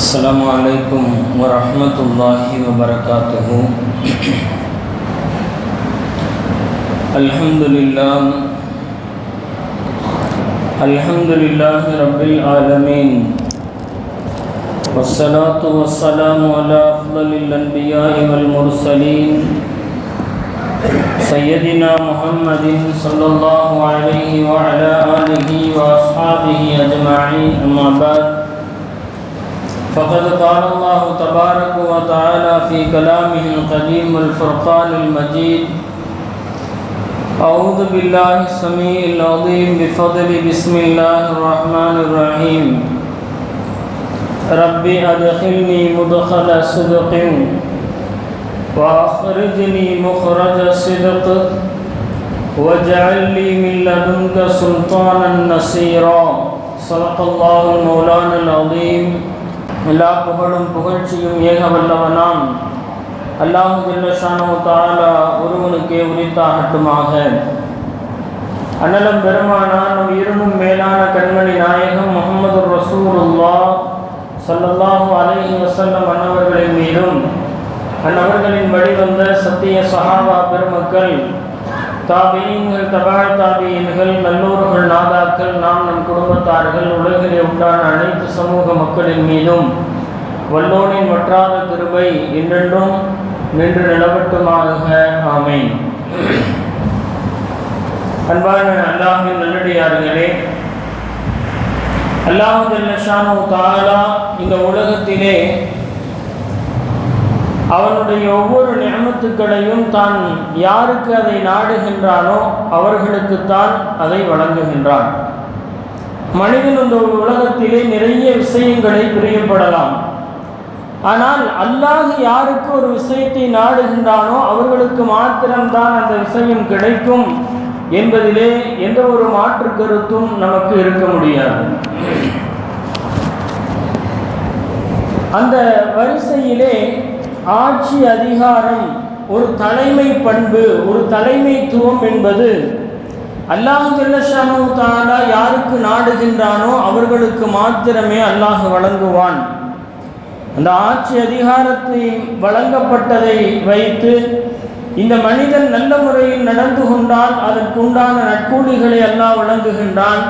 السلام عليكم ورحمة الله وبركاته الحمد لله الحمد لله رب العالمين والصلاة والسلام على أفضل الأنبياء والمرسلين سيدنا محمد صلى الله عليه وعلى آله وأصحابه أجمعين أما بعد۔ فقد قال الله تبارك وتعالى في كلامه القديم الفرقان المجيد أعوذ بالله السميع العظيم بفضل بسم الله الرحمن الرحيم. ربي أدخلني مدخل صدق وأخرجني مخرج صدق واجعل لي من لدنك سلطانا نصيرا. صدق الله المولانا العظيم. எல்லா புகழும் புகழ்ச்சியும் ஏக வல்லவனாம் அல்லாஹு ஜல்லஷானோ தாலா ஒருவனுக்கே உரித்தாகட்டுமாக. அண்ணலம் பெருமானான் நம் இருமும் மேலான கண்மணி நாயகம் முகமது ரசூலுல்லா சல்லல்லாஹு அலைஹி வசல்லம் அன்னவர்களின் மீதும் அன்னவர்களின் வழிவந்த சத்திய சஹாபா பெருமக்கள் தாபியங்கள் தபால் தாபியன்கள் நல்லூர்கள் நாதாக்கள் நாம் நம் குடும்பத்தார்கள் உலகிலே உண்டான அனைத்து சமூக மக்களின் மீதும் வல்லோனின் வற்றாத கிருபை என்றென்றும் நின்று நிலவட்டுமாக. ஆமேன். அன்பான அல்லாஹின் நல்லடியார்களே அல்லாஹு தாலா இந்த உலகத்திலே அவனுடைய ஒவ்வொரு நியமத்துக்களையும் தான் யாருக்கு அதை நாடுகின்றானோ அவர்களுக்குத்தான் அதை வழங்குகின்றான். மனிதன் இந்த உலகத்திலே நிறைய விஷயங்களை பிரியப்படலாம். ஆனால் அல்லாஹ் யாருக்கு ஒரு விஷயத்தை நாடுகின்றானோ அவர்களுக்கு மாத்திரம்தான் அந்த விஷயம் கிடைக்கும் என்பதிலே எந்த ஒரு மாற்று கருத்தும் நமக்கு இருக்க முடியாது. அந்த வரிசையிலே ஆட்சி அதிகாரம் ஒரு தலைமை பண்பு ஒரு தலைமைத்துவம் என்பது அல்லாஹ் ஜல்லஷானு தாலா யாருக்கு நாடுகின்றானோ அவர்களுக்கு மாத்திரமே அல்லாஹ் வழங்குவான். அந்த ஆட்சி அதிகாரத்தை வழங்கப்பட்டதை வைத்து இந்த மனிதன் நல்ல முறையில் நடந்து கொண்டால் அதற்குண்டான நற்கூலிகளை அல்லாஹ் வழங்குகின்றான்.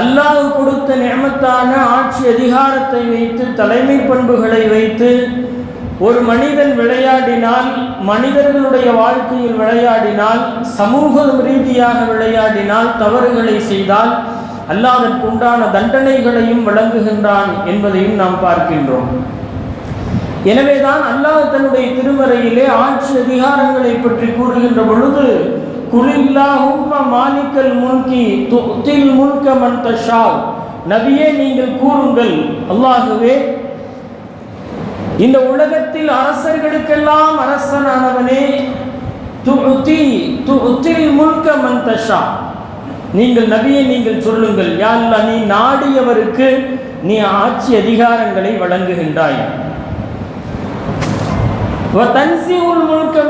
அல்லாஹ் கொடுத்த நியமத்தான ஆட்சி அதிகாரத்தை வைத்து தலைமை பண்புகளை வைத்து ஒரு மனிதன் விளையாடினால் மனிதர்களுடைய வாழ்க்கையில் விளையாடினால் சமூக ரீதியாக விளையாடினால் தவறுகளை செய்தால் அல்லாதற்குண்டான தண்டனைகளையும் வழங்குகின்றான் என்பதையும் நாம் பார்க்கின்றோம். எனவேதான் அல்லாஹ் தன்னுடைய திருமறையிலே ஆட்சி அதிகாரங்களை பற்றி கூறுகின்ற பொழுது குலில்லாஹும்ம மாலிக்கல் முன்கி துத்தில் முன்க மன் தஷாவ். நபியே நீங்கள் கூறுங்கள் அல்லாஹுவே இந்த உலகத்தில் அரசர்களுக்கெல்லாம் அரசனானவனே. துஉதி துஉத்தில் முல்க மன் நீங்கள் நபியை நீங்கள் சொல்லுங்கள் யாழ்லா நீ நாடியவருக்கு நீ ஆட்சி அதிகாரங்களை வழங்குகின்றாய். முழுக்க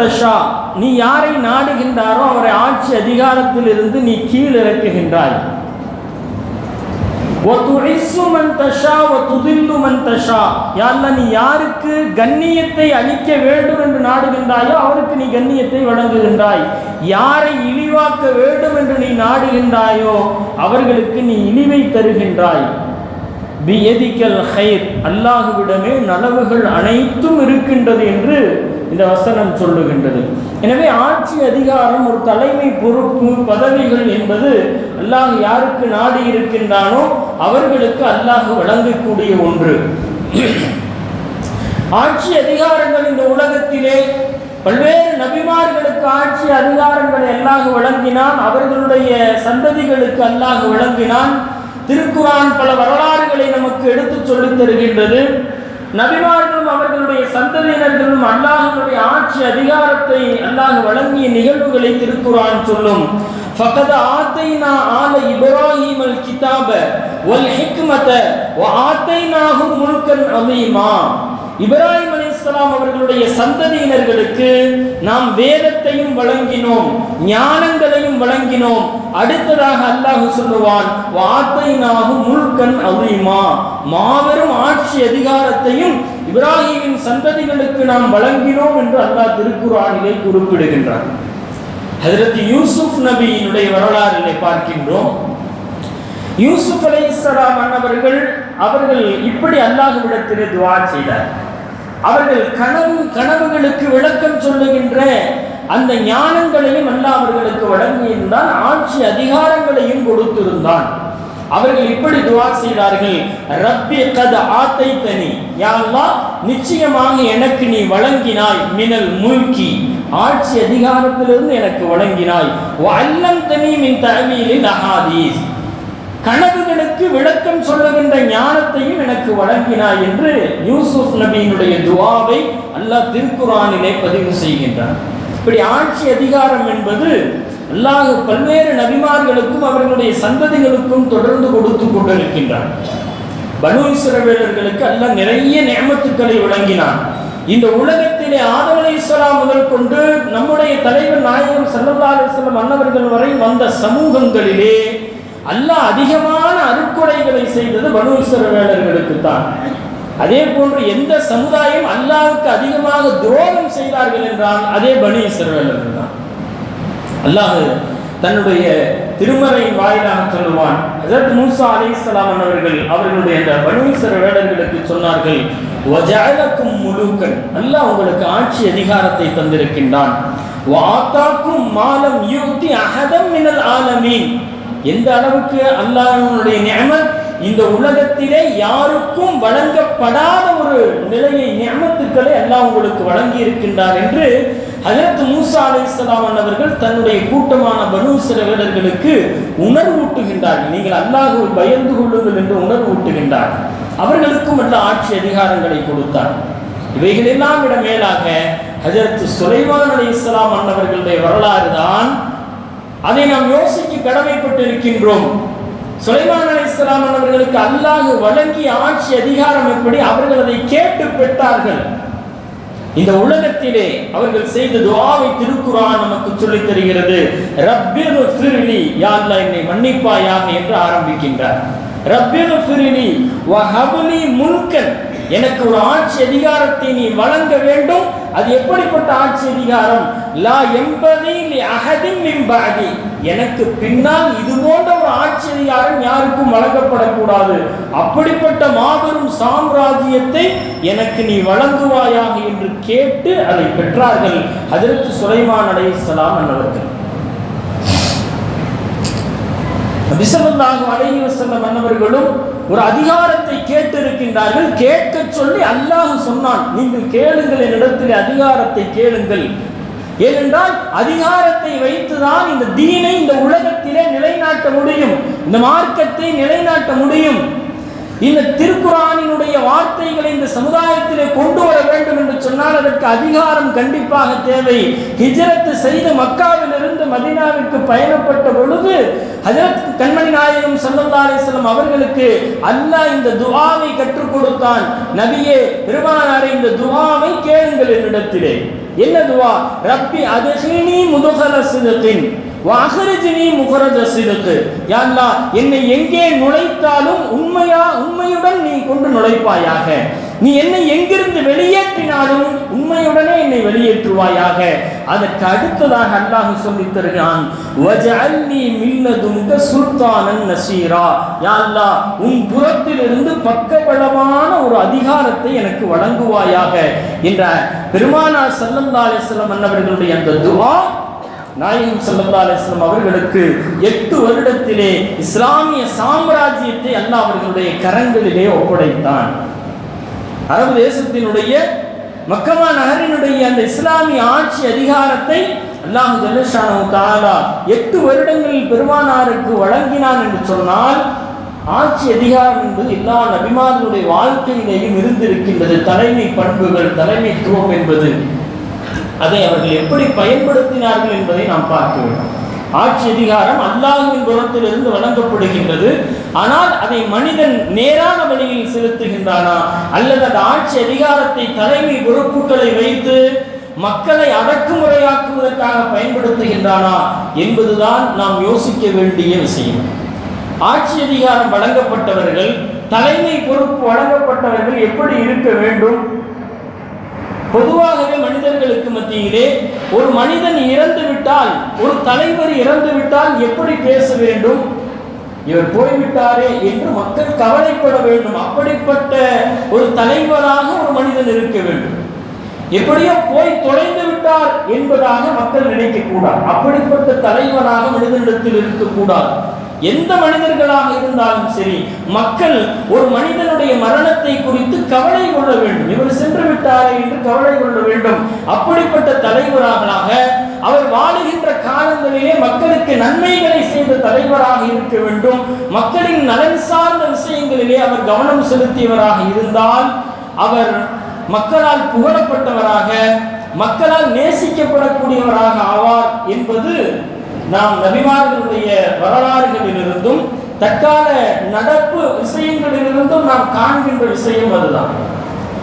தஷா. நீ யாரை நாடுகின்றாரோ அவரை ஆட்சி அதிகாரத்தில் இருந்து நீ கீழ் இறக்குகின்றாய் நீ யாருக்கு கண்ணியத்தை அளிக்க வேண்டும் என்று நாடுகின்றாயோ அவருக்கு நீ கண்ணியத்தை வழங்குகின்றாய். யாரை இழிவாக்க வேண்டும் என்று நீ நாடுகின்றாயோ அவர்களுக்கு நீ இழிவை தருகின்றாய். பியதிக்கல் ஹைர் அல்லாஹுவிடமே நலவுகள் அனைத்தும் இருக்கின்றது என்று இந்த வசனம் சொல்லுகின்றது. எனவே ஆட்சி அதிகாரம் ஒரு தலைமை பொறுப்பு பதவிகள் என்பது அல்லாஹ் யாருக்கு நாடி இருக்கின்றானோ அவர்களுக்கு அல்லாஹ் வழங்கக்கூடிய ஒன்று. ஆட்சி அதிகாரங்கள் இந்த உலகத்திலே பல்வேறு நபிமார்களுக்கு ஆட்சி அதிகாரங்களை அல்லாஹ் வழங்கினான் அவர்களுடைய சந்ததிகளுக்கு அல்லாஹ் வழங்கினான். திருக்குறான் பல வரலாறு நமக்கு எடுத்துச் சொல்லித் தருகின்றது நபிமார்களும் அவர்களுடைய சந்ததியினர்களும் அல்லாஹனுடைய ஆட்சி அதிகாரத்தை அல்லாஹ் வழங்கிய நிகழ்வுகளை திருக்குரான் சொல்லும் فقد آتينا آل إبراهيم الكتاب والحكمة وآتيناهم ملكا عظيما இப்ராஹிம் அலி அலைஹிஸ்ஸலாம் அவர்களுடைய சந்ததியினர்களுக்கு நாம் வேதத்தையும் வழங்கினோம் ஞானங்களையும் வழங்கினோம். அடுத்ததாக அல்லாஹ் சொல்லுவான் வார்த்தை நாகும் முழுக்கன் அலீமா. மாபெரும் ஆட்சி அதிகாரத்தையும் இப்ராஹிமின் சந்ததிகளுக்கு நாம் வழங்கினோம் என்று அல்லாஹ் திருக்குறானிலே குறிப்பிடுகின்றார் ஹஜரத் யூசுப் நபியினுடைய வரலாறிலே பார்க்கின்றோம். யூசுப் அலைஹிஸ்ஸலாம் அன்னவர்கள் அவர்கள் இப்படி அல்லாஹ்விடத்திலே துவா செய்தார். அவர்கள் கனவு கனவுகளுக்கு விளக்கம் சொல்லுகின்ற அந்த ஞானங்களையும் அல்லாஹ் அவர்களுக்கு வழங்கியிருந்தான். ஆட்சி அதிகாரங்களையும் கொடுத்திருந்தான். அவர்கள் இப்படி துவா செய்தார்கள். ரப்பி கத ஆத்தை தனி யாழ்லா நிச்சயமாக எனக்கு நீ வழங்கினாய். மினல் முல்கி. ஆட்சி அதிகாரத்திலிருந்து எனக்கு வழங்கினாய். அல்லம் தனி மின் தலைமையிலே நகாதீஸ் கனவுகளுக்கு விளக்கம் சொல்லுகின்ற ஞானத்தையும் எனக்கு வழங்கினாய் என்று யூசுப் நபியினுடைய துவாவை அல்லாஹ் திருக்குறானிலே பதிவு செய்கின்றார் இப்படி ஆட்சி அதிகாரம் என்பது அல்லாஹ் பல்வேறு நபிமார்களுக்கும் அவர்களுடைய சந்ததிகளுக்கும் தொடர்ந்து கொடுத்து கொண்டிருக்கின்றார் பனு இஸ்ரவேலர்களுக்கு அல்லாஹ் நிறைய நியமத்துக்களை வழங்கினான். இந்த உலகத்திலே ஆதம் இஸ்லாம் முதல் கொண்டு நம்முடைய தலைவர் நாயகம் ஸல்லல்லாஹு அலைஹி வஸல்லம் அன்னவர்கள் வரை வந்த சமூகங்களிலே அல்லாஹ் அதிகமான அருட்கொடைகளை செய்தது பனு இஸ்ரவேலர்களுக்கு தான் அதே போன்று எந்த சமுதாயம் அல்லாவுக்கு அதிகமாக துரோகம் செய்தார்கள் என்றால் அதே பனு இஸ்ரவேலர்கள் தான் அல்லாஹ் தன்னுடைய திருமறையின் வாயிலாக சொல்லுவான் அதற்கு மூசா அலைஹிஸ்ஸலாம் அவர்கள் அவர்களுடைய அந்த பனுசர வேடர்களுக்கு சொன்னார்கள் வஜாலக்கும் முழுக்கன் அல்லாஹ் உங்களுக்கு ஆட்சி அதிகாரத்தை தந்திருக்கின்றான். வாத்தாக்கும் மாலம் யூத்தி அகதம் மினல் ஆலமீன். எந்த அளவுக்கு அல்லாஹனுடைய நியமத் இந்த உலகத்திலே யாருக்கும் வழங்கப்படாத ஒரு நிலையை நியமத்துக்களை அல்லாஹ் உங்களுக்கு வழங்கி இருக்கின்றார் என்று அதற்கு மூசா அலைஹிஸ்ஸலாம் அவர்கள் தன்னுடைய கூட்டமான பனு சிறவர்களுக்கு உணர்வூட்டுகின்றார்கள் நீங்கள் அல்லாஹுவை பயந்து கொள்ளுங்கள் என்று உணர்வூட்டுகின்றார் அவர்களுக்கும் அல்ல ஆட்சி அதிகாரங்களை கொடுத்தார். இவைகளெல்லாம் விட மேலாக ஹஜரத் சுலைமான் அலைஹிஸ்ஸலாம் அன்னவர்களுடைய வரலாறு தான். அதை நாம் யோசிக்க கடமைப்பட்டு இருக்கின்றோம் அலி இஸ்லாமன் அவர்களுக்கு அல்லாஹ் வழங்கிய ஆட்சி அதிகாரம் எப்படி? அவர்கள் அதை கேட்டு பெற்றார்கள். இந்த உலகத்திலே அவர்கள் செய்த துவாவை திருக்குறான் நமக்கு சொல்லித் தருகிறது. ரப்பிர் ஃபிர்லி யா என்னை மன்னிப்பாயாக என்று ஆரம்பிக்கின்றார். ரப்பிர் ஃபிர்லி வஹப்லி முன்கன் எனக்கு ஒரு ஆட்சி அதிகாரத்தை நீ வழங்க வேண்டும். அது எப்படிப்பட்ட ஆட்சி அதிகாரம்? லா எம்பதி லி அஹதின் எனக்கு பின்னால் இது போன்ற ஒரு ஆட்சி அதிகாரம் யாருக்கும் வழங்கப்படக்கூடாது. அப்படிப்பட்ட மாபெரும் சாம்ராஜ்யத்தை எனக்கு நீ வழங்குவாயாக என்று கேட்டு அதை பெற்றார்கள். அதற்கு சுலைமான் அலைஹிஸ்ஸலாம் அன்னவர்கள். நபிசல்லாஹு அலைஹி வஸல்லம் அன்னவர்களும் ஒரு அதிகாரத்தை கேட்டு இருக்கின்றார்கள் கேட்க சொல்லி அல்லாஹ் சொன்னான் நீங்கள் கேளுங்கள் என்னிடத்தில் அதிகாரத்தை கேளுங்கள். ஏனென்றால் அதிகாரத்தை வைத்துதான் இந்த தீனை இந்த உலகத்திலே நிலைநாட்ட முடியும். இந்த மார்க்கத்தை நிலைநாட்ட முடியும். இந்த திருக்குறானினுடைய வார்த்தைகளை இந்த சமுதாயத்திலே கொண்டு வர வேண்டும் என்று சொன்னால் அதற்கு அதிகாரம் கண்டிப்பாக தேவை. ஹிஜரத்து செய்து மக்காவிலிருந்து மதீனாவிற்கு பயணப்பட்ட பொழுது ஹஜரத் கண்மணி நாயகம் ஸல்லல்லாஹு அவர்களுக்கு அல்லாஹ் இந்த துவாவை கற்றுக் கொடுத்தான். நபியே பெருமானாரை இந்த துவாவை கேளுங்கள் என்னிடத்திலே. என்ன துவா? ரப்பி அதஹினி முதுகல சிதத்தின் வாகரஜினி முகரஜ சிதக்கு யா என்னை எங்கே நுழைத்தாலும் உண்மையா உண்மையுடன் நீ கொண்டு நுழைப்பாயாக. நீ என்னை எங்கிருந்து வெளியேற்றினாலும் உண்மையுடனே என்னை வெளியேற்றுவாயாக. அதற்கு அடுத்ததாக அல்லாஹ் சொல்லித் தருகிறான் வஜஅல்னி மில்லதுங்க சுல்தானன் நசீரா. யா உன் புறத்திலிருந்து பக்கபலமான ஒரு அதிகாரத்தை எனக்கு வழங்குவாயாக. என்ற பெருமானார் ஸல்லல்லாஹு அலைஹி வஸல்லம் அன்னவர்களுடைய அந்த துஆ நாயகம் ஸல்லல்லாஹு அலைஹி அவர்களுக்கு எட்டு வருடத்திலே இஸ்லாமிய சாம்ராஜ்யத்தை அல்லாஹ் அவர்களுடைய கரங்களிலே ஒப்படைத்தான். அரபு தேசத்தினுடைய மக்கமா நகரினுடைய அந்த இஸ்லாமிய ஆட்சி அதிகாரத்தை அல்லாஹு ஜல்லஷானு தாலா எட்டு வருடங்களில் பெருமானாருக்கு வழங்கினான் என்று சொன்னால் ஆட்சி அதிகாரம் என்பது எல்லா நபிமார்களுடைய வாழ்க்கையிலேயும் இருந்திருக்கின்றது. தலைமை பண்புகள் தலைமைத்துவம் என்பது. அதை அவர்கள் எப்படி பயன்படுத்தினார்கள் என்பதை நாம் பார்க்க வேண்டும் ஆட்சி அதிகாரம் அல்லாஹுவின் புறத்திலிருந்து வழங்கப்படுகின்றது. ஆனால் அதை மனிதன் நேரான வழியில் செலுத்துகின்றானா? அல்லது அந்த ஆட்சி அதிகாரத்தை தலைமை பொறுப்புகளை வைத்து மக்களை அடக்குமுறையாக்குவதற்காக பயன்படுத்துகின்றானா என்பதுதான் நாம் யோசிக்க வேண்டிய விஷயம். ஆட்சி அதிகாரம் வழங்கப்பட்டவர்கள் தலைமை பொறுப்பு வழங்கப்பட்டவர்கள் எப்படி இருக்க வேண்டும்? பொதுவாகவே மனிதர்களுக்கு மத்தியிலே ஒரு மனிதன் இறந்து விட்டால் ஒரு தலைவர் இறந்து விட்டால் எப்படி பேச வேண்டும்? இவர் போய்விட்டாரே என்று மக்கள் கவலைப்பட வேண்டும். அப்படிப்பட்ட ஒரு தலைவராக ஒரு மனிதன் இருக்க வேண்டும். எப்படியோ போய் தொலைந்து விட்டார் என்பதாக மக்கள் நினைக்க கூடாது அப்படிப்பட்ட தலைவராக மனிதனிடத்தில் இருக்கக்கூடாது. எந்த மனிதர்களாக இருந்தாலும் சரி மக்கள் ஒரு மனிதனுடைய மரணத்தை குறித்து கவலை கொள்ள வேண்டும். இவர் சென்று விட்டாரே என்று கவலை கொள்ள வேண்டும். அப்படிப்பட்ட தலைவராக அவர் வாழுகின்ற காலங்களிலே மக்களுக்கு நன்மைகளை செய்த தலைவராக இருக்க வேண்டும். மக்களின் நலன் சார்ந்த விஷயங்களிலே அவர் கவனம் செலுத்தியவராக இருந்தால் அவர் மக்களால் புகழப்பட்டவராக மக்களால் நேசிக்கப்படக்கூடியவராக ஆவார் என்பது நாம் நபிமார்களுடைய வரலாறுகளிலிருந்தும் தற்கால நடப்பு விஷயங்களிலிருந்தும் நாம் காண்கின்ற விஷயம் அதுதான்.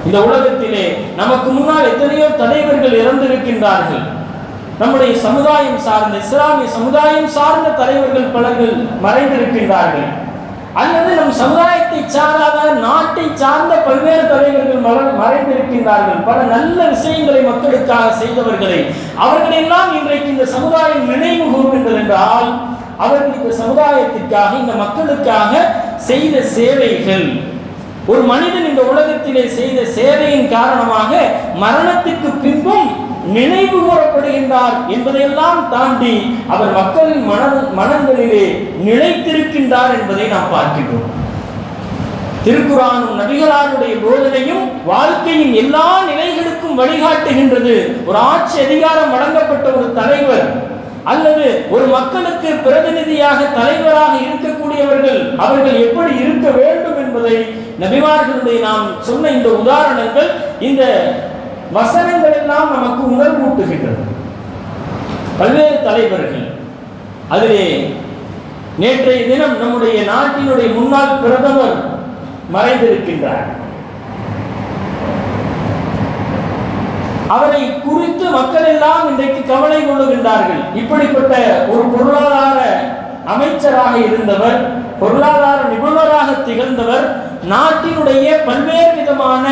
இந்த உலகத்திலே நமக்கு முன்னால் எத்தனையோ தலைவர்கள் இறந்திருக்கின்றார்கள். நம்முடைய சமுதாயம் சார்ந்த இஸ்லாமிய சமுதாயம் சார்ந்த தலைவர்கள் பலர்கள் மறைந்திருக்கின்றார்கள். அல்லது நம் சமுதாயத்தை சாராத நாட்டை சார்ந்த பல்வேறு தலைவர்கள் மற- மறைந்திருக்கின்றார்கள். பல நல்ல விஷயங்களை மக்களுக்காக செய்தவர்களை. அவர்களெல்லாம் இன்றைக்கு இந்த சமுதாயம் நினைவு கூறுகின்றது என்றால் அவர்கள் இந்த சமுதாயத்திற்காக இந்த மக்களுக்காக செய்த சேவைகள். ஒரு மனிதன் இந்த உலகத்திலே செய்த சேவையின் காரணமாக மரணத்துக்கு பின்பும் நினைவு கூறப்படுகின்றார் என்பதையெல்லாம் தாண்டி அவர் மக்களின் மன மனங்களிலே நிலைத்திருக்கின்றார் என்பதை நாம் பார்க்கின்றோம். திருக்குறானும் நபிகளாருடைய போதனையும் வாழ்க்கையின் எல்லா நிலைகளுக்கும் வழிகாட்டுகின்றது. ஒரு ஆட்சி அதிகாரம் வழங்கப்பட்ட ஒரு தலைவர் அல்லது ஒரு மக்களுக்கு பிரதிநிதியாக தலைவராக இருக்கக்கூடியவர்கள் அவர்கள் எப்படி இருக்க வேண்டும் என்பதை நபிமார்களுடைய நாம் சொன்ன இந்த உதாரணங்கள் இந்த வசனங்கள் எல்லாம் நமக்கு உணர்வூட்டுகின்றது பல்வேறு தலைவர்கள் அதிலே நேற்றைய தினம் நம்முடைய நாட்டினுடைய முன்னாள் பிரதமர் மறைந்திருக்கின்றார். அவரை குறித்து மக்கள் எல்லாம் இன்றைக்கு கவலை கொள்ளுகின்றார்கள். இப்படிப்பட்ட ஒரு பொருளாதார அமைச்சராக இருந்தவர் பொருளாதார நிபுணராக திகழ்ந்தவர் நாட்டினுடைய பல்வேறு விதமான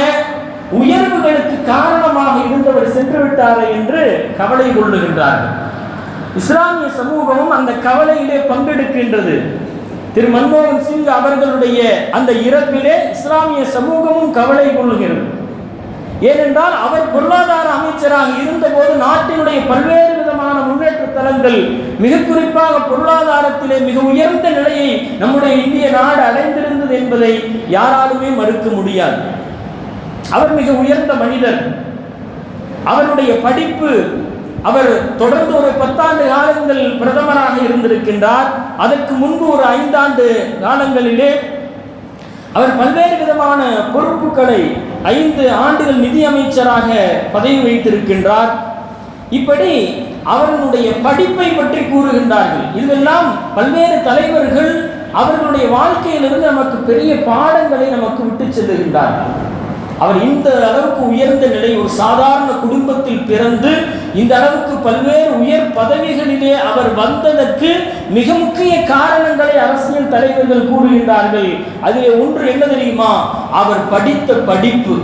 உயர்வுகளுக்கு காரணமாக இருந்தவர் சென்று விட்டாரே என்று கவலை கொள்ளுகின்றார்கள். இஸ்லாமிய சமூகமும் அந்த கவலையிலே பங்கெடுக்கின்றது. திரு மன்மோகன் சிங் அவர்களுடைய அந்த இறப்பிலே இஸ்லாமிய சமூகமும் கவலை கொள்ளுகிறது. ஏனென்றால் அவர் பொருளாதார அமைச்சராக இருந்தபோது நாட்டினுடைய பல்வேறு விதமான முன்னேற்ற தலங்கள் மிக குறிப்பாக பொருளாதாரத்திலே மிக உயர்ந்த நிலையை நம்முடைய இந்திய நாடு அடைந்திருந்தது என்பதை யாராலுமே மறுக்க முடியாது. அவர் மிக உயர்ந்த மனிதர். அவருடைய படிப்பு அவர் தொடர்ந்து ஒரு பத்தாண்டு காலங்கள் பிரதமராக இருந்திருக்கின்றார். அதற்கு முன்பு ஒரு ஐந்தாண்டு காலங்களிலே அவர் பல்வேறு விதமான பொறுப்புகளை ஐந்து ஆண்டுகள் நிதியமைச்சராக பதவி வைத்திருக்கின்றார். இப்படி அவர்களுடைய படிப்பை பற்றி கூறுகின்றார்கள். இதுவெல்லாம் பல்வேறு தலைவர்கள் அவர்களுடைய வாழ்க்கையிலிருந்து நமக்கு பெரிய பாடங்களை நமக்கு விட்டு செல்லுகின்றார்கள். அவர் இந்த அளவுக்கு உயர்ந்த நிலை ஒரு சாதாரண குடும்பத்தில் பிறந்து இந்த அளவுக்கு பல்வேறு உயர் பதவிகளிலே அவர் வந்ததற்கு மிக முக்கிய காரணங்களை அரசியல் தலைவர்கள் கூறுகின்றார்கள். அதிலே ஒன்று என்ன தெரியுமா? அவர் படித்த படிப்பு.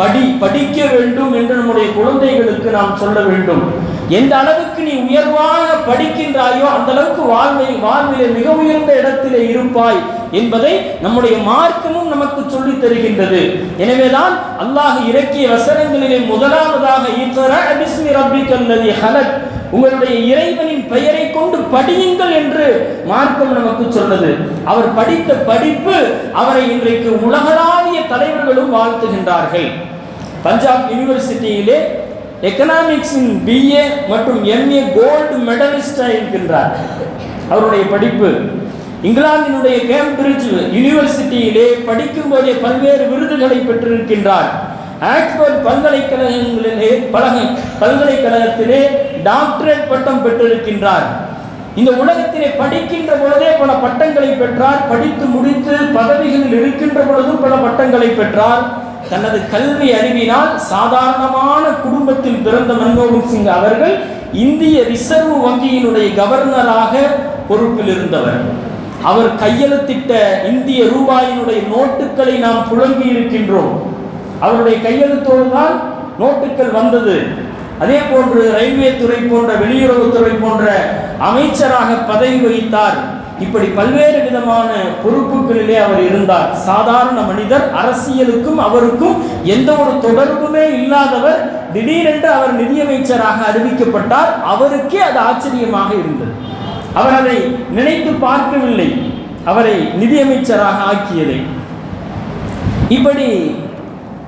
படி படிக்க வேண்டும் என்று நம்முடைய குழந்தைகளுக்கு நாம் சொல்ல வேண்டும். எந்த அளவுக்கு நீ உயர்வாக படிக்கின்றாயோ அந்த அளவுக்கு வாழ்வை வாழ்விலே மிக உயர்ந்த இடத்திலே இருப்பாய் என்பதை நம்முடைய மார்க்கமும் நமக்கு சொல்லித் தருகின்றது. எனவேதான் அல்லாஹ் இறக்கிய வசனங்களிலே முதலாவதாக உங்களுடைய இறைவனின் பெயரை கொண்டு படியுங்கள் என்று மார்க்கம் நமக்கு சொன்னது. அவர் படித்த படிப்பு அவரை இன்றைக்கு உலகளாவிய தலைவர்களும் வாழ்த்துகின்றார்கள். பஞ்சாப் யூனிவர்சிட்டியிலே எக்கனாமிக்ஸின் பிஏ மற்றும் எம்ஏ கோல்டு மெடலிஸ்டாக இருக்கின்றார். அவருடைய படிப்பு. இங்கிலாந்தினுடைய கேம்பிரிட்ஜ் யூனிவர்சிட்டியிலே படிக்கும் போதே பல்வேறு விருதுகளை பெற்றிருக்கின்றார். ஆக்ஸ்போர்ட் பல்கலைக்கழகங்களிலே பலக பல்கலைக்கழகத்திலே டாக்டரேட் பட்டம் பெற்றிருக்கின்றார். இந்த உலகத்திலே படிக்கின்ற பொழுதே பல பட்டங்களை பெற்றார். படித்து முடித்து பதவிகளில் இருக்கின்ற பொழுதும் பல பட்டங்களை பெற்றார். தனது கல்வி அறிவினால் சாதாரணமான குடும்பத்தில் பிறந்த மன்மோகன் சிங் அவர்கள் இந்திய ரிசர்வ் வங்கியினுடைய கவர்னராக பொறுப்பில் இருந்தவர். அவர் கையெழுத்திட்ட இந்திய ரூபாயினுடைய நோட்டுகளை நாம் புழங்கி இருக்கின்றோம். அவருடைய கையெழுத்தோடு தான் நோட்டுகள் வந்தது. அதே போன்று ரயில்வே துறை போன்ற வெளியுறவுத்துறை போன்ற அமைச்சராக பதவி வகித்தார். இப்படி பல்வேறு விதமான பொறுப்புகளிலே அவர் இருந்தார். சாதாரண மனிதர் அரசியலுக்கும் அவருக்கும் எந்த ஒரு தொடர்புமே இல்லாதவர் திடீரென்று அவர் நிதியமைச்சராக அறிவிக்கப்பட்டார். அவருக்கே அது ஆச்சரியமாக இருந்தது. அவர் அதை நினைத்து பார்க்கவில்லை. அவரை நிதியமைச்சராக ஆக்கியதை. இப்படி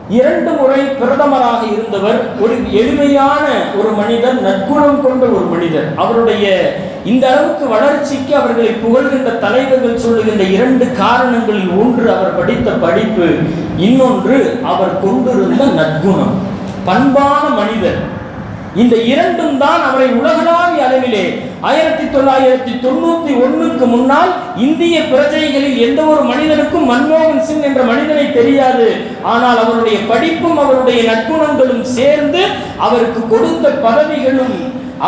இரண்டு முறை பிரதமராக இருந்தவர் ஒரு எளிமையான ஒரு மனிதர் நற்குணம் கொண்ட ஒரு மனிதர். அவருடைய இந்த அளவுக்கு வளர்ச்சிக்கு அவர்களை புகழ்கின்ற தலைவர்கள் சொல்லுகின்ற இரண்டு காரணங்களில் ஒன்று அவர் படித்த படிப்பு இன்னொன்று அவர் கொண்டிருந்த நற்குணம். பண்பான மனிதர். இந்த இரண்டும் தான் அவரை உலகளாவிய அளவிலே ஆயிரத்தி தொள்ளாயிரத்தி தொண்ணூத்தி ஒன்னுக்கு முன்னால் இந்திய பிரஜைகளில் எந்த ஒரு மனிதனுக்கும் மன்மோகன் சிங் என்ற மனிதனை தெரியாது. ஆனால் அவருடைய படிப்பும் அவருடைய நற்குணங்களும் சேர்ந்து அவருக்கு கொடுத்த பதவிகளும்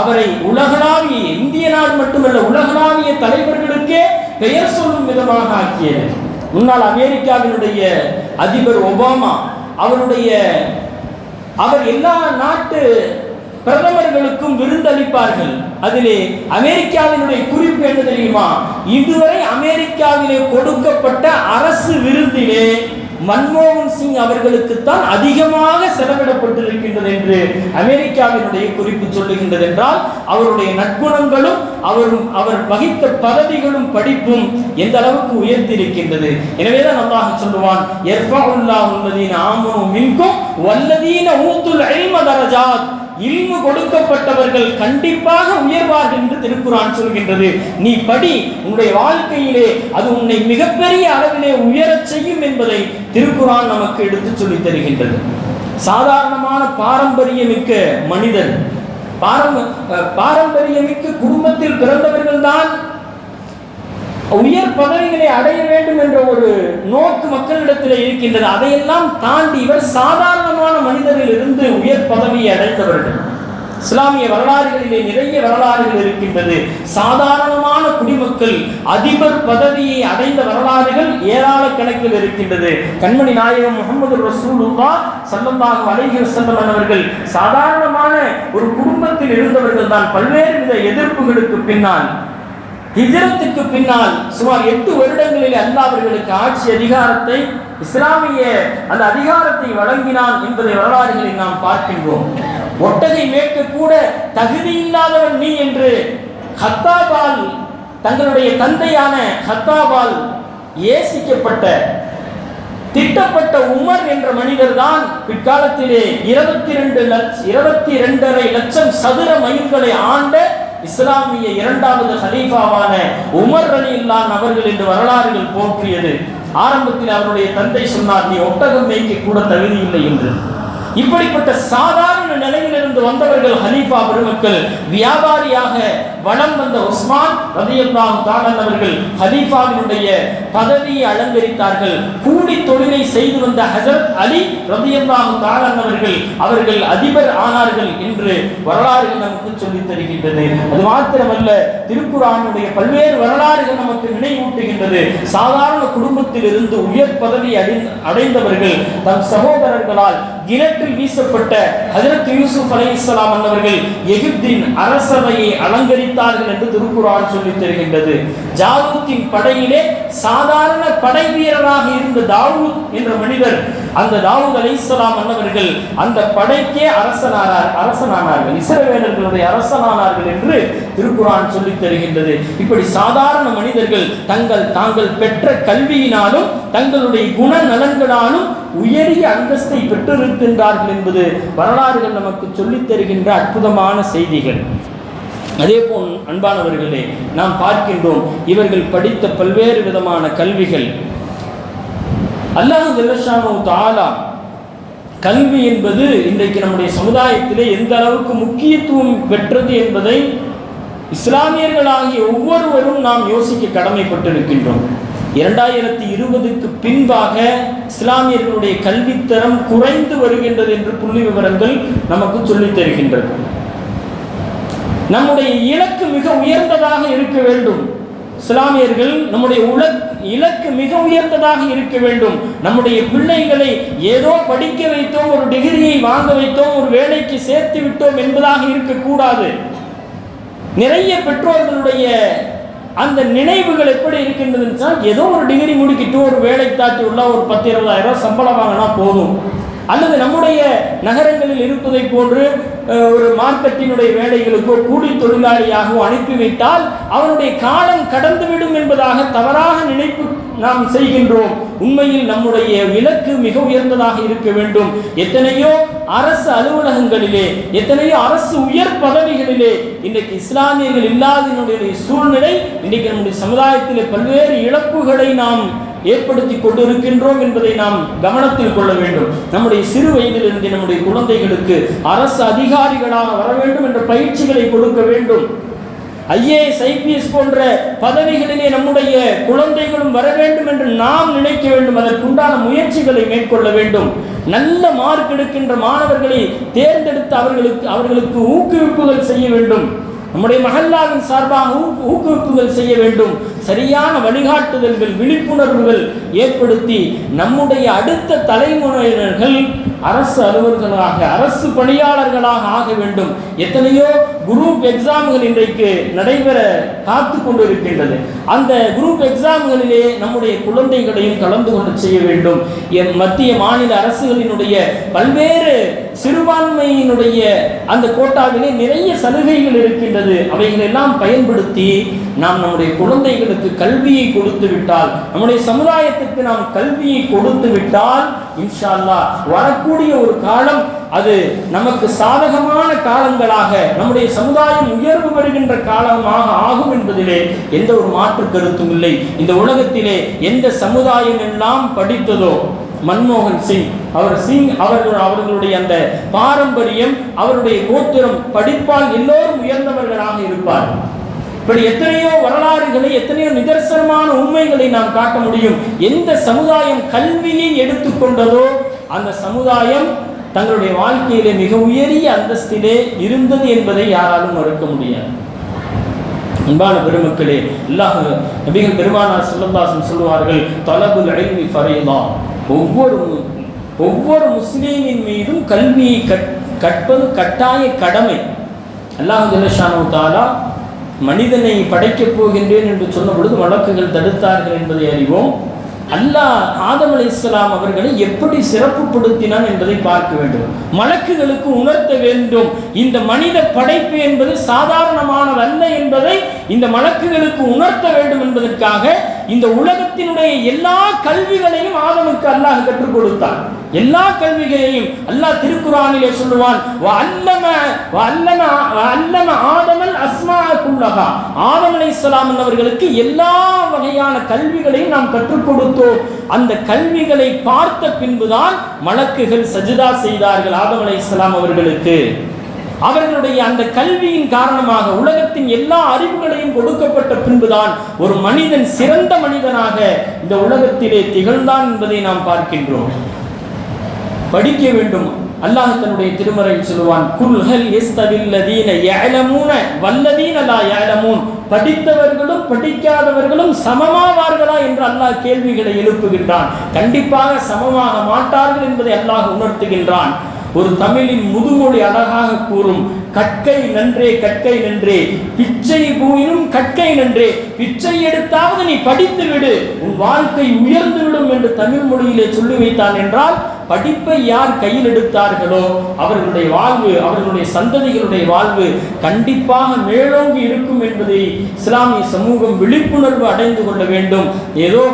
அவரை உலகளாவிய இந்திய நாடு மட்டுமல்ல உலகளாவிய தலைவர்களுக்கே பெயர் சொல்லும் விதமாக ஆக்கியது முன்னாள் அமெரிக்காவினுடைய அதிபர் ஒபாமா. அவருடைய அவர் எல்லா நாட்டு பிரதமர்களுக்கும் விருந்தளிப்பார்கள். அதிலே அமெரிக்காவினுடைய குறிப்பு என்ன தெரியுமா? இதுவரை அமெரிக்காவிலே கொடுக்கப்பட்ட அரசு விருந்திலே மன்மோகன் சிங் அவர்களுக்கு தான் அதிகமாக செலவிடப்பட்டிருக்கின்றது என்று அமெரிக்காவினுடைய குறிப்பு சொல்லுகின்றது என்றால் அவருடைய நற்குணங்களும் அவரும் அவர் வகித்த பதவிகளும் படிப்பும் எந்த அளவுக்கு உயர்த்தியிருக்கின்றது எனவேதான் அல்லாஹ் சொல்லுவான் எர்ஃபவுல்லாஹ் உள்ளதீன ஆமனு மின்கும் வல்லதீன ஊத்துல் இல்ம தரஜாத். இல்மு கொடுக்கப்பட்டவர்கள் கண்டிப்பாக உயர்வார்கள் என்று திருக்குறான் சொல்கின்றது. நீ படி உன்னுடைய வாழ்க்கையிலே அது உன்னை மிகப்பெரிய அளவிலே உயரச் செய்யும் என்பதை திருக்குறான் நமக்கு எடுத்துச் சொல்லித் தருகின்றது. சாதாரணமான பாரம்பரியமிக்க மனிதன் பாரம்பரியமிக்க குடும்பத்தில் பிறந்தவர்கள் தான் உயர் பதவிகளை அடைய வேண்டும் என்ற ஒரு நோக்கு மக்களிடத்தில் இருக்கின்றது. அதையெல்லாம் தாண்டி இவர் சாதாரணமான மனிதரில் இருந்து உயர் பதவியை அடைந்தவர்கள். இஸ்லாமிய வரலாறுகளிலே நிறைய வரலாறுகள் இருக்கின்றது. சாதாரணமான குடிமக்கள் அதிபர் பதவியை அடைந்த வரலாறுகள் ஏராள கணக்கில் இருக்கின்றது. கண்மணி நாயகம் முகமது ரசூலுல்லா சல்லல்லாஹு அலைஹி வஸல்லம் அவர்கள் சாதாரணமான ஒரு குடும்பத்தில் இருந்தவர்கள் தான் பல்வேறு வித எதிர்ப்புகளுக்கு பின்னால் ஹிஜரத்துக்கு பின்னால் சுமார் எட்டு வருடங்களில் அல்லாஹ் அவர்களுக்கு ஆட்சி அதிகாரத்தை இஸ்லாமிய அந்த அதிகாரத்தை வழங்கினான் என்பதை வரலாறுகளில் நாம் பார்க்கின்றோம். ஒட்டகை மேற்க கூட தகுதி இல்லாதவன் நீ என்று ஹத்தாபால் தங்களுடைய தந்தையான ஹத்தாபால் ஏசிக்கப்பட்ட திட்டப்பட்ட உமர் என்ற மனிதர் தான் பிற்காலத்திலே இருபத்தி ரெண்டு லட்ச இருபத்தி இரண்டரை லட்சம் சதுர மைல்களை ஆண்ட இஸ்லாமிய இரண்டாவது ஹலீஃபாவான உமர் ரலியல்லான் அவர்கள் என்று வரலாறுகள் போற்றியது. ஆரம்பத்தில் அவருடைய தந்தை சொன்னார் நீ ஒட்டகம் மேய்க்க கூட தகுதி இல்லை என்று. இப்படிப்பட்ட சாதாரண நிலையிலிருந்து வந்தவர்கள் ஹலீஃபா பெருமக்கள் வியாபாரியாக வலம் வந்த உஸ்மான் ரதியல்லாம் தாலன் அவர்கள் ஹலீஃபாவினுடைய பதவியை அலங்கரித்தார்கள். கூடி தொழிலை செய்து வந்த ஹசரத் அலி ரதியல்லாம் தாலன் அவர்கள் அவர்கள் அதிபர் ஆனார்கள் என்று வரலாறுகள் நமக்கு சொல்லித் தருகின்றது. அது மாத்திரமல்ல திருக்குறானுடைய பல்வேறு வரலாறுகள் நமக்கு நினைவூட்டுகின்றது. சாதாரண குடும்பத்தில் இருந்து உயர் பதவி அடைந்தவர்கள் தம் சகோதரர்களால் கிணற்றில் வீசப்பட்ட ஹசரத் ஹஜரத் யூசுப் அலைஹிஸ்ஸலாம் அன்னவர்கள் எகிப்தின் அரசவையை அலங்கரித்தார்கள் என்று திருக்குறான் சொல்லித் தருகின்றது. ஜாலூத்தின் படையிலே சாதாரண படை வீரராக இருந்த தாவூத் என்ற மனிதர் அந்த தாவூத் அலைஹிஸ்ஸலாம் அன்னவர்கள் அந்த படைக்கே அரசனானார் அரசனானார்கள் இஸ்ரவேலர்களுடைய அரசனானார்கள் என்று திருக்குறான் சொல்லித் தருகின்றது. இப்படி சாதாரண மனிதர்கள் தங்கள் தாங்கள் பெற்ற கல்வியினாலும் தங்களுடைய குண நலன்களாலும் உயரிய அந்தஸ்தை பெற்றிருக்கின்றார்கள் என்பது வரலாறுகள் நமக்கு சொல்லித் தருகின்ற அற்புதமான செய்திகள். அதே போல் அன்பானவர்களே நாம் பார்க்கின்றோம் இவர்கள் படித்த பல்வேறு விதமான கல்விகள். அல்லாஹ் ஜல்லஷானு தாலா கல்வி என்பது இன்றைக்கு நம்முடைய சமுதாயத்திலே எந்த அளவுக்கு முக்கியத்துவம் பெற்றது என்பதை இஸ்லாமியர்களாகிய ஒவ்வொருவரும் நாம் யோசிக்க கடமைப்பட்டிருக்கின்றோம். இரண்டாயிரத்தி இருபதுக்கு பின்பாக இஸ்லாமியர்களுடைய கல்வித்தரம் குறைந்து வருகின்றது என்று புள்ளி விவரங்கள் நமக்கு சொல்லித் தருகின்றது நம்முடைய இலக்கு மிக உயர்ந்ததாக இருக்க வேண்டும். இஸ்லாமியர்கள் நம்முடைய உல இலக்கு மிக உயர்ந்ததாக இருக்க வேண்டும். நம்முடைய பிள்ளைகளை ஏதோ படிக்க வைத்தோம் ஒரு டிகிரியை வாங்க வைத்தோம் ஒரு வேலைக்கு சேர்த்து விட்டோம் என்பதாக இருக்கக்கூடாது. நிறைய பெற்றோர்களுடைய அந்த நினைவுகள் எப்படி இருக்கின்றதுன்னு ஏதோ ஒரு டிகிரி முடிக்கிட்டு ஒரு வேலை தாட்டி உள்ள ஒரு பத்து இருபதாயிரம் சம்பளம் வாங்கினா போதும். அல்லது நம்முடைய நகரங்களில் இருப்பதை போன்று ஒரு மார்க்கெட்டினுடைய வேலைகளுக்கோ கூலி தொழிலாளியாகவோ அனுப்பிவிட்டால் அவனுடைய காலம் கடந்துவிடும் என்பதாக தவறாக நினைப்பு நாம் செய்கின்றோம். உண்மையில் நம்முடைய இலக்கு மிக உயர்ந்ததாக இருக்க வேண்டும். எத்தனையோ அரசு அலுவலகங்களிலே எத்தனையோ அரசு உயர் பதவிகளிலே இன்றைக்கு இஸ்லாமியர்கள் இல்லாதனுடைய சூழ்நிலை இன்றைக்கு நம்முடைய சமுதாயத்திலே பல்வேறு இழப்புகளை நாம் ஏற்படுத்தி கொண்டிருக்கின்றோம் என்பதை நாம் கவனத்தில் கொள்ள வேண்டும். நம்முடைய சிறு வயதிலிருந்து நம்முடைய குழந்தைகளுக்கு அரசு அதிகாரிகளாக வர வேண்டும் என்ற பயிற்சிகளை கொடுக்க வேண்டும். ஐஏஎஸ் ஐபிஎஸ் போன்ற பதவிகளிலே நம்முடைய குழந்தைகளும் வர வேண்டும் என்று நாம் நினைக்க வேண்டும். அதற்குண்டான முயற்சிகளை மேற்கொள்ள வேண்டும். நல்ல மார்க் எடுக்கின்ற மாணவர்களை தேர்ந்தெடுத்து அவர்களுக்கு அவர்களுக்கு ஊக்குவிப்புகள் செய்ய வேண்டும். நம்முடைய மகல்லாவின் சார்பாக ஊக்கு- ஊக்குவிப்புகள் செய்ய வேண்டும். சரியான வழிகாட்டுதல்கள் விழிப்புணர்வுகள் ஏற்படுத்தி நம்முடைய அடுத்த தலைமுறையினர்கள் அரசு அலுவலர்களாக அரசு பணியாளர்களாக ஆக வேண்டும். எத்தனையோ குரூப் எக்ஸாம்கள் இன்றைக்கு நடைபெற காத்து கொண்டிருக்கின்றது. அந்த குரூப் எக்ஸாம்களிலே நம்முடைய குழந்தைகளையும் கலந்து கொண்டு செய்ய வேண்டும். என் மத்திய மாநில அரசுகளினுடைய பல்வேறு சிறுபான்மையினுடைய அந்த கோட்டாவிலே நிறைய சலுகைகள் இருக்கின்றது. அவைகளெல்லாம் பயன்படுத்தி நாம் நம்முடைய குழந்தைகளுக்கு கல்வியை கொடுத்து விட்டால் நம்முடைய சமுதாயத்துக்கு நாம் கல்வியை கொடுத்து விட்டால் இன்ஷால்லா வரக்கூடிய ஒரு காலம் அது நமக்கு சாதகமான காலங்களாக நம்முடைய சமுதாயம் உயர்வு வருகின்ற காலமாக ஆகும் என்பதிலே எந்த ஒரு மாற்று கருத்தும் இல்லை. இந்த உலகத்திலே எந்த சமுதாயம் எல்லாம் படித்ததோ மன்மோகன் சிங் அவர் சிங் அவர்கள் அவர்களுடைய அந்த பாரம்பரியம் அவருடைய கோத்திரம் படிப்பால் எல்லோரும் உயர்ந்தவர்களாக இருப்பார் இப்படி எத்தனையோ வரலாறுகளை எத்தனையோ நிதர்சனமான உண்மைகளை நாம் காட்ட முடியும். எந்த சமுதாயம் கல்வியை எடுத்துக்கொண்டதோ அந்த சமுதாயம் தங்களுடைய வாழ்க்கையிலே மிக உயரிய அந்தஸ்திலே இருந்தது என்பதை யாராலும் மறுக்க முடியாது. அன்பான பெருமக்களே அல்லாஹ் நபிகள் பெருமானார் செல்லந்தாசன் சொல்லுவார்கள் தலபுல் இல்மி ஃபரீதா. ஒவ்வொரு ஒவ்வொரு முஸ்லீமின் மீதும் கல்வியை கட் கற்பது கட்டாய கடமை. அல்லாஹ் தாலா மனிதனை படைக்கப் போகின்றேன் என்று சொன்ன பொழுது வழக்குகள் தடுத்தார்கள் என்பதை அறிவோம். அல்லாஹ் ஆதம் அலைஹிஸ்ஸலாம் அவர்களை எப்படி சிறப்புப்படுத்தினான் என்பதை பார்க்க வேண்டும். மலக்குகளுக்கு உணர்த்த வேண்டும். இந்த மனித படைப்பு என்பது சாதாரணமானதல்ல என்பதை இந்த மலக்குகளுக்கு உணர்த்த வேண்டும் என்பதற்காக இந்த உலகத்தினுடைய எல்லா கல்விகளையும் ஆதமுக்கு அல்லாஹ் கற்றுக் கொடுத்தான். எல்லா கல்விகளையும் அல்லாஹ் திருக்குறானிலே சொல்லுவான் வஅல்லம ஆதமல் அஸ்மா குல்லஹா. ஆதம் அலைஹிஸ்ஸலாம் அவர்களுக்கு எல்லா வகையான கல்விகளையும் நாம் கற்றுக் கொடுத்தோம். அந்த கல்விகளை பார்த்த பின்புதான் மலக்குகள் சஜிதா செய்தார்கள் ஆதம் அலைஹிஸ்ஸலாம் அவர்களுக்கு. அவர்களுடைய அந்த கல்வியின் காரணமாக உலகத்தின் எல்லா அறிவுகளையும் கொடுக்கப்பட்ட பின்புதான் ஒரு மனிதன் சிறந்த மனிதனாக இந்த உலகத்திலே திகழ்ந்தான் என்பதை நாம் பார்க்கின்றோம். படிக்க வேண்டும். அல்லாஹ் தன்னுடைய திருமறையில் சொல்லுவான் குல் ஹல் யஸ்தவில் வல்லதீன லா படித்தவர்களும் படிக்காதவர்களும் சமமாவார்களா என்று அல்லாஹ் கேள்விகளை எழுப்புகின்றான். கண்டிப்பாக சமமாக மாட்டார்கள் என்பதை அல்லாஹ் உணர்த்துகின்றான். ஒரு தமிழின் முதுமொழி அழகாக கூறும் கற்கை நன்றே கற்கை நன்றே பிச்சை பூயினும் கற்கை நன்றே பிச்சை எடுத்தாவது நீ படித்து விடு உன் வாழ்க்கை உயர்ந்து விடும் என்று தமிழ் மொழியிலே சொல்லி வைத்தான் என்றால் படிப்பை யார் கையில் எடுத்தார்களோ அவர்களுடைய வாழ்வு அவர்களுடைய சந்ததிகளுடைய வாழ்வு கண்டிப்பாக மேலோங்கி இருக்கும் என்பதை இஸ்லாமிய சமூகம் விழிப்புணர்வு அடைந்து கொள்ள வேண்டும். ஏதோ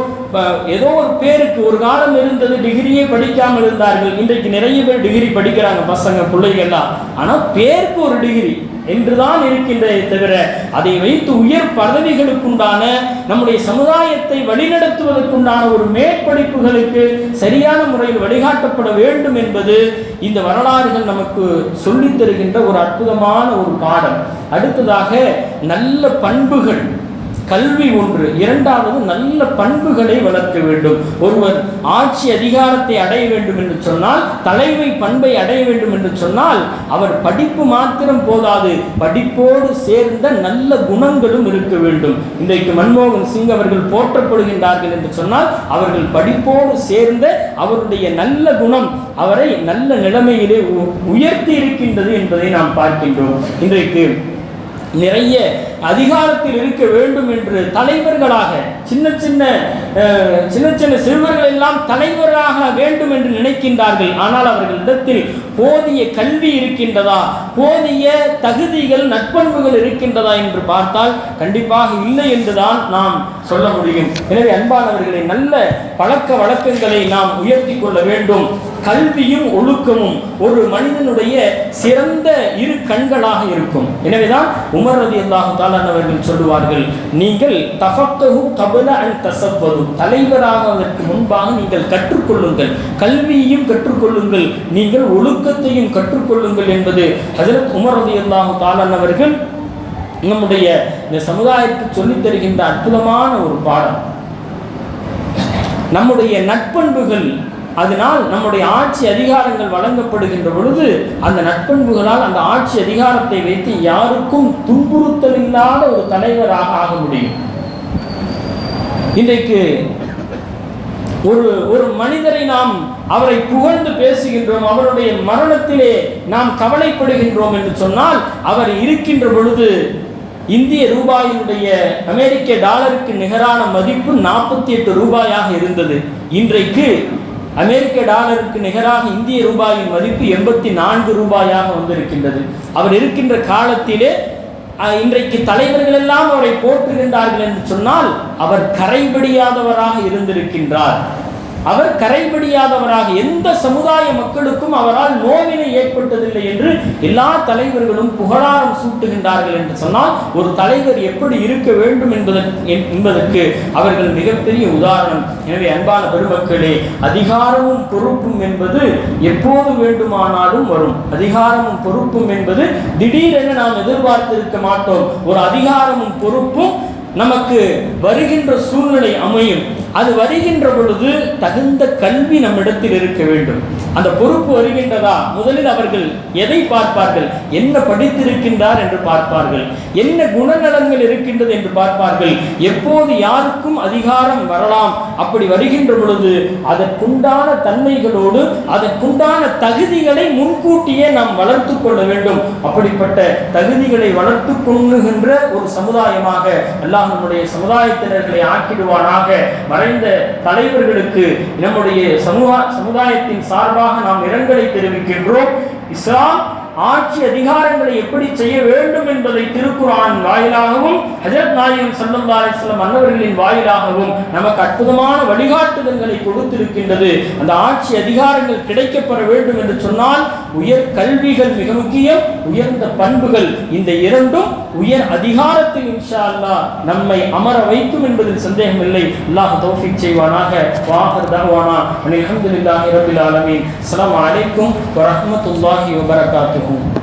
ஏதோ ஒரு பேருக்கு ஒரு காலம் இருந்தது டிகிரியே படிக்காமல் இருந்தார்கள். இன்றைக்கு நிறைய பேர் டிகிரி படிக்கிறாங்க பசங்க பிள்ளைகள்லாம். ஆனால் பேருக்கு ஒரு டிகிரி என்றுதான் இருக்கின்றதே தவிர அதை வைத்து உயர் பதவிகளுக்குண்டான நம்முடைய சமுதாயத்தை வழிநடத்துவதற்குண்டான ஒரு மேற்படிப்புகளுக்கு சரியான முறையில் வழிகாட்டப்பட வேண்டும் என்பது இந்த வரலாறுகள் நமக்கு சொல்லித் தருகின்ற ஒரு அற்புதமான ஒரு பாடம். அடுத்ததாக நல்ல பண்புகள். கல்வி ஒன்று. இரண்டாவது நல்ல பண்புகளை வளர்க்க வேண்டும். ஒருவர் ஆட்சி அதிகாரத்தை அடைய வேண்டும் என்று சொன்னால் தலைமை பண்பை அடைய வேண்டும் என்று சொன்னால் அவர் படிப்பு மாத்திரம் போதாது. படிப்போடு சேர்ந்த நல்ல குணங்களும் இருக்க வேண்டும். இன்றைக்கு மன்மோகன் சிங் அவர்கள் போற்றப்படுகின்றார்கள் என்று சொன்னால் அவர்கள் படிப்போடு சேர்ந்த அவருடைய நல்ல குணம் அவரை நல்ல நிலைமையிலே உ- உயர்த்தி இருக்கின்றது என்பதை நாம் பார்க்கின்றோம். இன்றைக்கு நிறைய அதிகாரத்தில் இருக்க வேண்டும் என்று தலைவர்களாக சின்ன சின்ன சின்ன சின்ன சிறுவர்கள் எல்லாம் தலைவராக வேண்டும் என்று நினைக்கின்றார்கள். ஆனால் அவர்களிடத்தில் போதிய கல்வி இருக்கின்றதா? போதிய தகுதிகள் நட்பண்புகள் இருக்கின்றதா என்று பார்த்தால் கண்டிப்பாக இல்லை என்றுதான் நாம் சொல்ல முடியும். எனவே அன்பானவர்களை நல்ல பழக்க வழக்கங்களை நாம் உயர்த்தி கொள்ள வேண்டும். கல்வியும் ஒழுக்கமும் ஒரு மனிதனுடைய சிறந்த இரு கண்களாக இருக்கும். எனவேதான் உமர் ரதி அல்லாஹு அவர்கள் சொல்லுவார்கள் நீங்கள் தஃபக்கஹு கபல அண்ட் தசப்பது தலைவராவதற்கு முன்பாக நீங்கள் கற்றுக்கொள்ளுங்கள். கல்வியையும் கற்றுக்கொள்ளுங்கள். நீங்கள் ஒழுக்கத்தையும் கற்றுக்கொள்ளுங்கள் என்பது ஹசரத் உமர் ரதி அல்லாஹு அவர்கள் நம்முடைய இந்த சமுதாயத்துக்கு சொல்லித் தருகின்ற அற்புதமான ஒரு பாடம். நம்முடைய நட்பண்புகள் அதனால் நம்முடைய ஆட்சி அதிகாரங்கள் வழங்கப்படுகின்ற பொழுது அந்த நட்பண்புகளால் அந்த ஆட்சி அதிகாரத்தை வைத்து யாருக்கும் துன்புறுத்தல் இல்லாத ஒரு தலைவராக ஆக முடியும். இன்றைக்கு ஒரு ஒரு மனிதரை நாம் அவரை புகழ்ந்து பேசுகின்றோம் அவருடைய மரணத்திலே நாம் கவலைப்படுகின்றோம் என்று சொன்னால் அவர் இருக்கின்ற பொழுது இந்திய ரூபாயினுடைய அமெரிக்க டாலருக்கு நிகரான மதிப்பு நாற்பத்தி எட்டு ரூபாயாக இருந்தது. இன்றைக்கு அமெரிக்க டாலருக்கு நிகராக இந்திய ரூபாயின் மதிப்பு எண்பத்தி நான்கு ரூபாயாக வந்திருக்கின்றது. அவர் இருக்கின்ற காலத்திலே அஹ், இன்றைக்கு தலைவர்கள் எல்லாம் அவரை போற்றுகின்றார்கள் என்று சொன்னால் அவர் கரைபடியாதவராக இருந்திருக்கின்றார். அவர் கரைபடியாதவராக எந்த சமுதாய மக்களுக்கும் அவரால் நோவினை ஏற்பட்டதில்லை என்று எல்லா தலைவர்களும் புகழாரம் சூட்டுகின்றார்கள் என்று சொன்னால் ஒரு தலைவர் எப்படி இருக்க வேண்டும் என்பதற்கு என்பதற்கு அவர்கள் மிகப்பெரிய உதாரணம். எனவே அன்பான பெருமக்களே அதிகாரமும் பொறுப்பும் என்பது எப்போது வேண்டுமானாலும் வரும். அதிகாரமும் பொறுப்பும் என்பது திடீரென நாம் எதிர்பார்த்திருக்க மாட்டோம். ஒரு அதிகாரமும் பொறுப்பும் நமக்கு வருகின்ற சூழ்நிலை அமையும். அது வருகின்ற பொழுது தகுந்த கல்வி நம்மிடத்தில் இருக்க வேண்டும். அந்த பொறுப்பு வருகின்றதா? முதலில் அவர்கள் எதை பார்ப்பார்கள்? என்ன படித்திருக்கின்றார் என்று பார்ப்பார்கள். என்ன குணநலன்கள் இருக்கின்றது என்று பார்ப்பார்கள். எப்போது யாருக்கும் அதிகாரம் வரலாம்? அப்படி வருகின்ற பொழுது அதற்குண்டான தன்மைகளோடு அதற்குண்டான தகுதிகளை முன்கூட்டியே நாம் வளர்த்து கொள்ள வேண்டும். அப்படிப்பட்ட தகுதிகளை வளர்த்து கொள்ளுகின்ற ஒரு சமுதாயமாக அல்லாஹ் நம்முடைய சமுதாயத்தினர்களை ஆக்கிடுவானாக. மறைந்த தலைவர்களுக்கு நம்முடைய சமூக சமுதாயத்தின் சார்பாக நாம் இரங்கலை தெரிவிக்கின்றோம். இஸ்லாம் ஆட்சி அதிகாரங்களை எப்படி செய்ய வேண்டும் என்பதை திருக்குறான் வாயிலாகவும் ஹஜரத் நாயகம் சல்லா அலிஸ்லாம் மன்னவர்களின் வாயிலாகவும் நமக்கு அற்புதமான வழிகாட்டுதல்களை கொடுத்திருக்கின்றது. அந்த ஆட்சி அதிகாரங்கள் கிடைக்கப்பெற வேண்டும் என்று சொன்னால் உயர் கல்விகள் மிக முக்கியம் உயர்ந்த பண்புகள் இந்த இரண்டும் உயர் அதிகாரத்தில் இன்ஷா அல்லா நம்மை அமர வைக்கும் என்பதில் சந்தேகமில்லை. அல்லாஹ் தௌஃபிக் செய்வானாக. வாஹர் தஹ்வானா. அல்ஹம்துலில்லாஹி ரப்பில் ஆலமீன். அஸ்ஸலாமு வரமத்துல்லாஹி வரஹ்மத்துல்லாஹி bom.